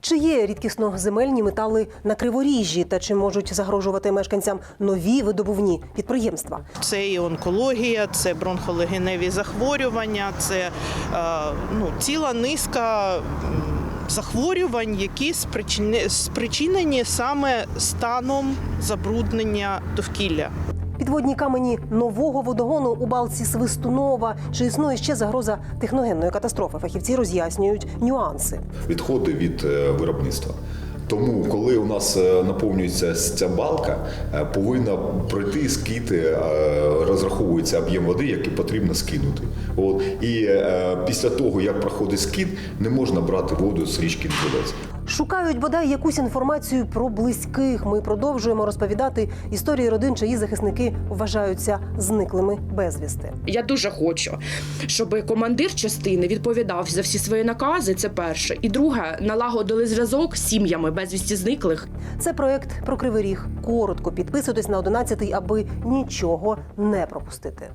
Чи є рідкісноземельні метали на криворіжжі та чи можуть загрожувати мешканцям нові видобувні підприємства? Це і онкологія, це бронхолегеневі захворювання, це е, ну, ціла низка захворювань, які спричинені саме станом забруднення довкілля. Підводні камені нового водогону у балці Свистунова. Чи існує ще загроза техногенної катастрофи? Фахівці роз'яснюють нюанси. відходи від е, виробництва. Тому, коли у нас е, наповнюється ця балка, е, повинна пройти скид, е, розраховується об'єм води, який потрібно скинути. От. І після того, як проходить скид, не можна брати воду з річки Дзвілець. Шукають бодай якусь інформацію про близьких. Ми продовжуємо розповідати історії родин, чиї захисники вважаються зниклими безвісти. Я дуже хочу, щоб командир частини відповідав за всі свої накази. Це перше. І друге, налагодили зв'язок з сім'ями безвісті зниклих. Це проект про кривий ріг. Коротко підписуйтесь на 11 аби нічого не пропустити.